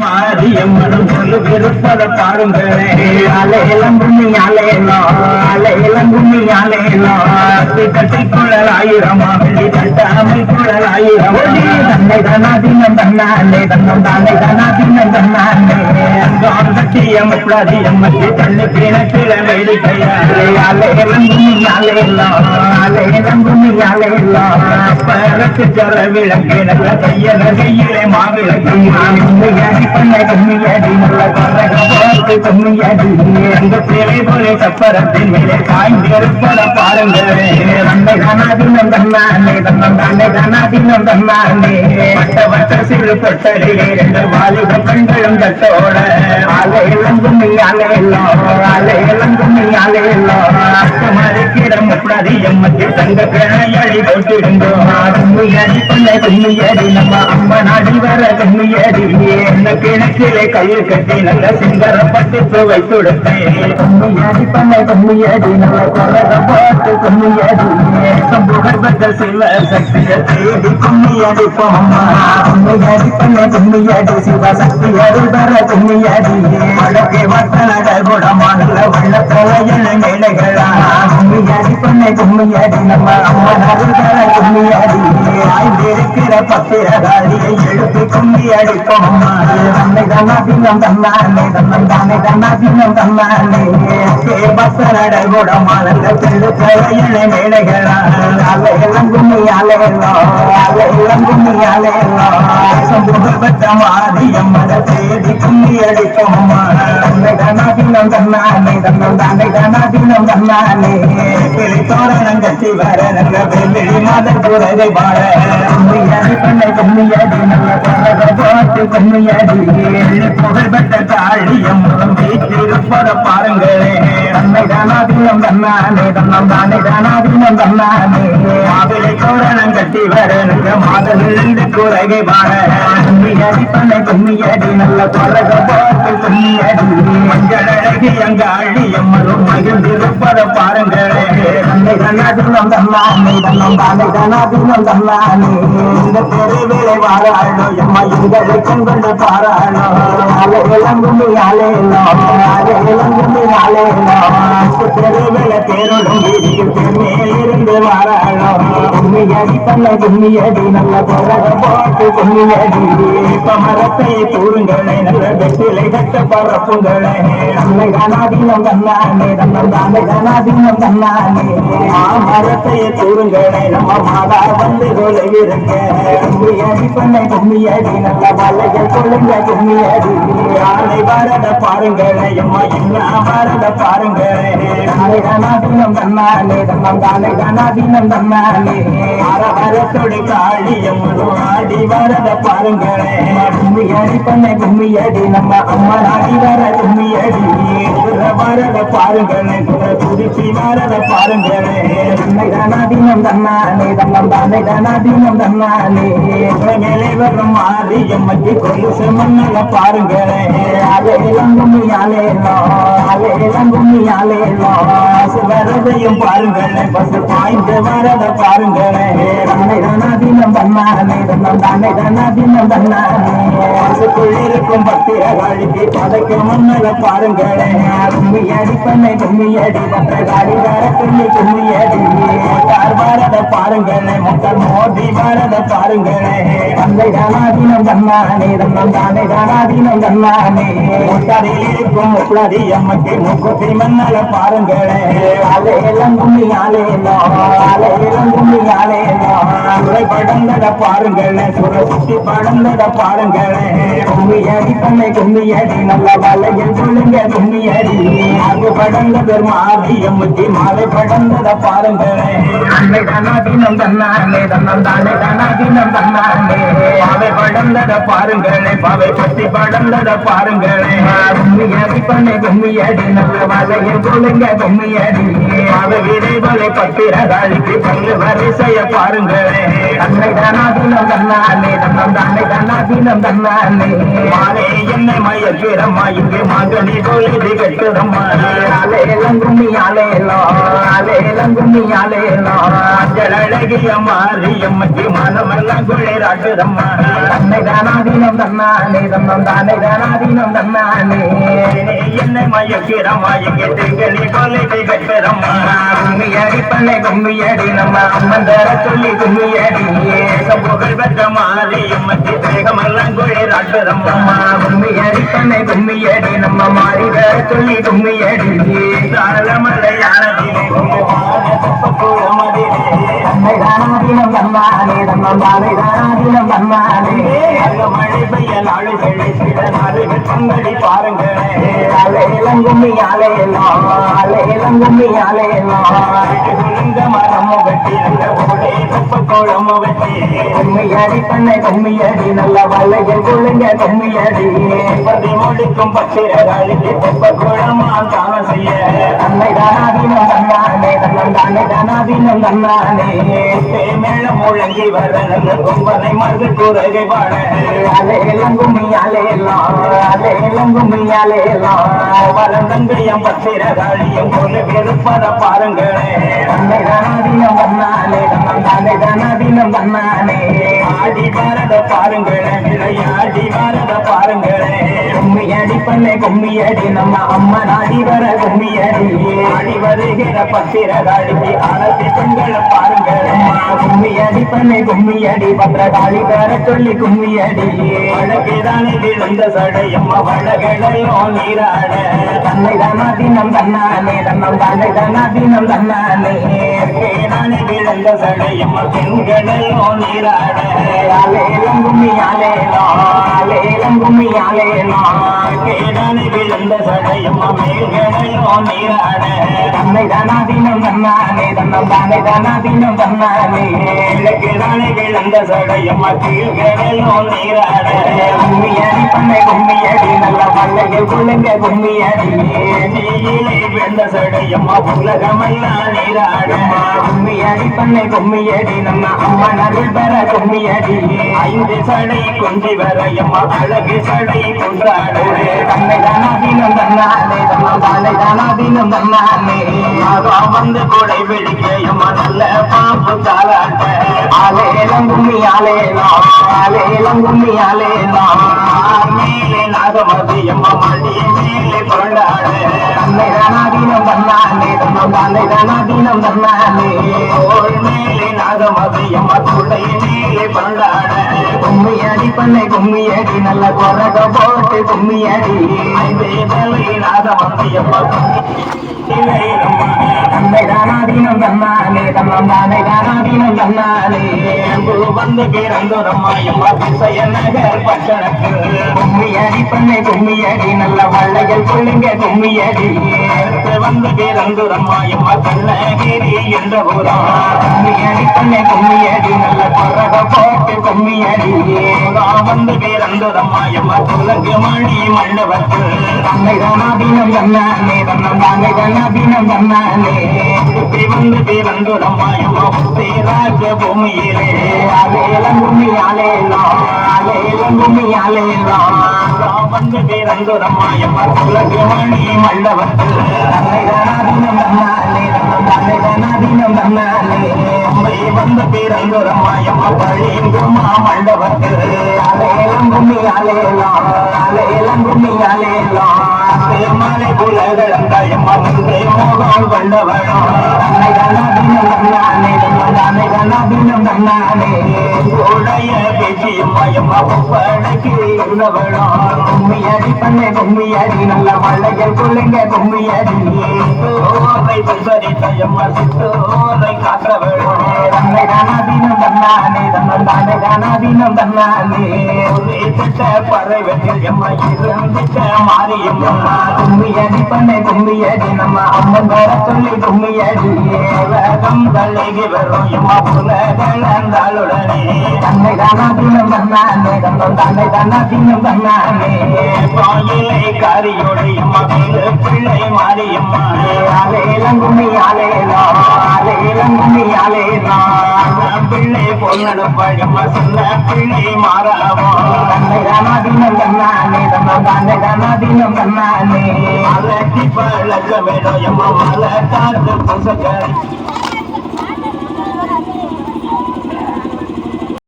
மாரியம்மனும் சொல்லு விருப்பத பாருங்களே அலையலம் கும்மி அலையலோ அலையலம் கும்மி அலையலோ கட்டி குழல் ஆயிரம் வெள்ளி தட்டாமை குழல் ஆயிரம். தன்னை தனாதீனம் தன்னாலே தன்னம் தானே தனாதீனம் தன்னாலே அங்காம் கட்டியம் எப்படாதியம் மத்தி வேடிக்கையாலே அலையலம் கும்மி அலையலோ அலையலம் கும்மி அலையலோ பறக்கு ஜர விளக்கின கையிலே மாவிளக்கு. கும்மியடி எங்க பிள்ளை போலே சப்பரத்தின் மேலே காய்ந்திருப்பத பாருங்களே. தந்தை கனாதினம் தன்னானே தன்னம் தானே கனாதினம் வட்ட வட்ட சிறு பொட்டலிலே ரெண்டு வாலிப பெண்களும் தட்டோட அலையெல்லாம் கும்மி அலையல்லோ அலையெல்லாம் கும்மி அலையல்லோ மறுக்கிடம் முப்படாதி எம்மத்தி தங்க பிணையடி போட்டிருந்தோ கும்மியடி பண்ண கும்மியடி நம்ம அம்மா நாடி வர கும்மியடி என்ன கிணக்கிலே கையில் கட்டி நல்ல சிங்கர பட்டு வைத்து கொடுத்தேன் கும்மியடி பண்ண கும்மியடி நம்ம கொலக போட்டு கும்மியடி சம்புகர்பத்த சிவ சக்திய தேடி கும்மியடி போம்மா கும்மியடி பண்ண கும்மியடி சிவ சக்தி அருள்பர கும்மியடி வழக்கே வட்டனகள் குடமான வெள்ளத்தலையன நிலைகளா கும்மியடி பண்ண கும்மியடி நம்ம அம்மா அருள்பர கும்மியடி ஆய்ந்திருக்கிற பத்திரகாரியை எழுப்பி கும்மி அடிப்போம் தன்னை தன்னாதினம் தன்னானே தன்னம் தானே தன்னாதினம் தன்னானே பசரட குடமானந்த செல்லு கலையன மேடைகளா அலையெல்லாம் கும்மி அலையலோ அலையெல்லாம் கும்மி தேடி கும்மி அடிப்போம் தன்னை தன்னானே தன்னம் தானே தன்னாதினம் தன்னானே கிளி கட்டி வர நல்ல வெள்ளி மாத குரகை பாட கும்மியடி பண்ணை கும்மியடி நல்ல குரக போட்டு கும்மியடி புகழ்பெற்ற காளியம் வீட்டிருப்பத பாருங்களே. தன்னை தானாதீனம் தன்னானே தன்னம் தானே தானாதீனம் தன்னானே தோரணம் கட்டி நல்ல மாதவிழந்து குரகை பாட கும்மியடி பண்ணை கும்மியடி நல்ல பழக போட்டு கும்மியடி மஞ்சள் அழகி அங்க அழியம் மகிழ்ந்திருப்பத பாருங்களே. தன்னை தன்னாதீனம் தன்னானே தன்னம் தானே தானாதீனம் தன்னானே இந்த தெருவிலே வாழாளோ எம்மா இந்த கொண்டு பாராளோ அலை இளங்குமி அலையலோ அலை இளங்குமி அலையலோ தெருவிலே தேரோடும் வீதியில் அடி நல்ல குரக பாட்டு கும்மி அடி மரத்தை நல்ல வெற்றிலை கட்ட பரப்புங்களே அன்னை கனாதீனம் தன்னானே தன்னம் தானே கனாதீனம் தன்னானே மரத்தை கூறுங்களே நம்ம மாதா வந்து கொலைவிருங்க கும்மி அடி பண்ண கும்மி நல்ல வலைகள் கொள்ளுங்க கும்மியடி அடி ஆலை வரத பாருங்களே அம்மா என்ன வரத பாருங்களே தானே கனாதீனம் தன்னானே தன்னம் தானே தானாதீனம் தன்னானே அரவரத்தோடு காளியம் ஆடி வரத பாருங்களே. கும்மி அடி பண்ண கும்மி அடி நம்ம அம்மா நாடி வர கும்மி அடி வரத பாருங்களேன் குதிச்சி வரத பாருங்களே. அன்னை தானாதீனம் தன்னானே தன்னம் தானே தானாதீனம் தன்னானே மேலே வரும் மாரியம் மத்தி கொலுசு மண்ணல பாருங்களே. அலே இளங்குமி அலேலோ அலே இளங்குமி அலேலோ பசு பாய்ந்து வரத பாருங்களே. அன்னை தானாதீனம் தன்னானே தன்னம் தானே தானாதீனம் தன்னானே பசுக்குள்ளிருக்கும் பக்திய வாழ்க்கை பதைக்க மண்ணல பாருங்களே கும்மி பண்ணை கும்மி அடி பத்திர காடி வர கும்மி கும்மி அடி மோட்டார் வரத பாருங்களே மோட்டார் மோதி வரத பாருங்களே தந்தை தானாதீனம் தன்னானே தன்னம் தானே தானாதீனம் தன்னானே மோட்டாரில் இருக்கும் முப்படி அம்மக்கு முக்குத்தி மண்ணல பாருங்களே அலே இளங்கும்மி அலேலோ அலே இளங்கும்மி அலேலோ சுரை படந்தத பாருங்களே சுரை சுத்தி படந்தத பாருங்களே கும்மியடி பண்ணை கும்மி நல்ல வலையில் சொல்லுங்க கும்மியடி அது படந்தது மாவி முத்தி மாலை படந்தத பாருங்க அன்னை தானாதீனம் தன்னாரே தன்னம் தானே தானாதீனம் தன்னாரே பாவை படந்தத பாருங்களே பாவை பத்தி படந்தத பாருங்களே கும்மியடி பண்ணை கும்மி நல்ல வலையில் சொல்லுங்க கும்மியடி பாவை விரைவலை பத்திரதாளிக்கு பங்கு வரிசைய பாருங்களே. அன்னை தானாதீனம் தன்னானே தன்னம் தானே தானாதீனம் தன்னானே மாலை என்ன என்னை மயக்கிறம்மா இங்கு மகனி தொழில் கட்டுறம்மா அலேலம் கும்மி அலேலோ அலேலம் கும்மி அலேலோ அழகிய மாரியம்மக்கு மனமெல்லாம் குளிராட்டுதம்மா தன்னை தானாதீனம் தன்னானே தன்னம் தானே தானாதீனம் தன்னானே என்னை மயக்கிறம்மா இங்கு திங்களி தொழில் கட்டுறம்மா கும்மியடி பண்ணை கும்மியடி நம்ம அம்மன் தர சொல்லி கும்மியடி. புகழ் பெற்ற மாரியம்மக்கு தேகமெல்லாம் குளிராட்டுதம்மா கும்மியடி பண்ணை கும்மியடி நம்ம மாறி வேற சொல்லி கும்மியடி. தாளமலையானதிலே தானாதீனம் வந்தானே தன்னம் தானே தானாதீனம் தன்னானே மழை பெய்ய நாடுகளை சில நாடுகள் பங்கடி பாருங்க அலையலம் கும்மி அலையலாம் அலையலம் கும்மி அலையலாம் சொல்லுங்க மரம் வெட்டி நல்ல ஓடே தப்ப கோளம் வெட்டி கும்மியடி பண்ணை கும்மியடி நல்ல வல்லையில் கொள்ளுங்க கும்மியடி பதி முடிக்கும் கோளமா தானம் செய்ய தன்னை தானாதீனம் தன்னானே தன்னம் தானாதீனம் தன்னானே மேளம் முழங்கி வர கொம்பனை மருந்து கூறகை பாட அலையெல்லாம் கும்மி அலையலாம் அலையெல்லாம் வளர்ந்தங்கையம் பத்திரகாளியம் போல வெறுப்பத பாருங்களே தன்னை தானாதீனம் தன்னானே ஆடி பாரத பாருங்களே. கும்மியடி கும்மியடி நம்ம அம்மன் நாடி வர கும்மியடி ஆடி வருகிற பத்திரகாளிக்கு ஆனத்தி பெண்களை பாருங்கள் கும்மியடி பண்ணை கும்மியடி பத்திர பத்திரகாளி வர சொல்லி கும்மியடி வழக்கிதானே விழுந்த சடையம்மா வழகளையும் நீராட. தன்னை தானா தினம் தன்னானே தன்னம் தானே தானாதீனம் தன்னானே. நானே விழுந்த சடையம்மா பெண்களையும் நீராட. அலேலம் கும்மி அலேலோ அலேலம் கும்மி கேடானே விழுந்த சடையம்மா மேல்களையோ நீராட கும்மியடி பண்ணை கும்மியடி நல்ல பல்லையில் குள்ளுங்க கும்மியடி நீயிலே வெந்த சடையம்மா உலகமெல்லாம் நீராடம்மா கும்மியடி பண்ணை கும்மியடி நம்ம அம்மா நருள் பெற கும்மியடி ஐந்து சடை கொண்டி வரையம்மா அழகு சடை கொண்டாடு. தன்னை தானாதீனம் தன்னானே தன்னம் தானாதீனம் தன்னானே வந்து கொடை வெடிக்கையம்மா நல்ல பாம்பு தாளாட்ட ஆலேலம் கும்மி ஆலேலாம் ஆலேலம் கும்மி ஆலேலாம் மேலே நாகமதியம்மா மேலே கொண்டாடு தன்னை தானாதீனம் தன்னானே தன்னம் தானாதீனம் தன்னானே ஓர் மேலே நாகமதியம்மா துளை மேலே கொண்டாட கும்மியடி பண்ணை நல்ல போட்டு தன்னை தானாதீனம் தன்னானே தானாதீனம் தன்னானே வந்து திசைய நகர் பட்டணக்கு கும்மியடி நல்ல வள்ளையல் சொல்லுங்க கும்மியடி வந்து பிறந்தோரம்மாயம்மா கண்ணகிரி என்ற ஊரா. கும்மியடி பண்ணை கும்மியடி நல்ல குறக போட்டு கும்மியடி வந்து பிறந்தோரம்மாயம்மா சொல்லுங்க மணி மண்டபத்து தன்னை தானாதீனம் தன்னானே தன்னம் தானே தானாதீனம் தன்னானே சுற்றி வந்து பிறந்தோரம்மாயம்மா பேராஜ பூமியிலே அலேலம் கும்மி அலேலாம் அலேலம் கும்மி வந்து பிறந்தோரம்மாயம்மா துலங்கு மணி மண்டபத்து தன்னை தானாதீனம் தன்னானே தன்னம் தானே தானாதீனம் தன்னானே அம்மை வந்து பிறந்தோரம்மாயம்மா பழிங்குமா மண்டபத்து அலேலம் கும்மி அலேலாம் அலேலம் கும்மி அலேலாம் மலை புலகழந்தாயம்மா முன்பே மோகம் கொண்டவளோ தன்னை தானாதீனம் தன்னானே தன்னம் தானே தன்னானே உடைய பேச்சியம்மாயம்மா ஒப்படைக்கு இருந்தவளோ கும்மியடி பண்ணை கும்மியடி நல்ல வள்ளையல் கொள்ளுங்க கும்மியடி ஓரை சுந்தரித்தையம்மா சித்தோரை காற்றவளோ தன்னை தானாதீனம் தன்னானே தன்னம் தானே தன்னானே திட்ட எம்மா இருந்திட்ட கும்மியடி பண்ணை கும்மியடி நம்ம அம்மன் வர சொல்லி கும்மியடி வேகம் தள்ளிகி வரும் எம்மா புலகழந்தாளுடனே தன்னை தானாதீனம் தன்னானே தன்னை தானா தீனம் தன்னானே. பாயிலை காரியோடு இம்மா பிள்ளை பிள்ளை மாரியம்மா அலேலம் கும்மி அலேலாம் அலேலம் கும்மி அலேலாம் பிள்ளை பொண்ணு பழமா சொன்ன பிள்ளை மாறாவோ. தன்னை தானா தீனம் தன்னானே தன்னை தானா தீனம் தன்னானே. மலட்டி பழக்க வேணும் எம்மா மலை காத்து பசங்க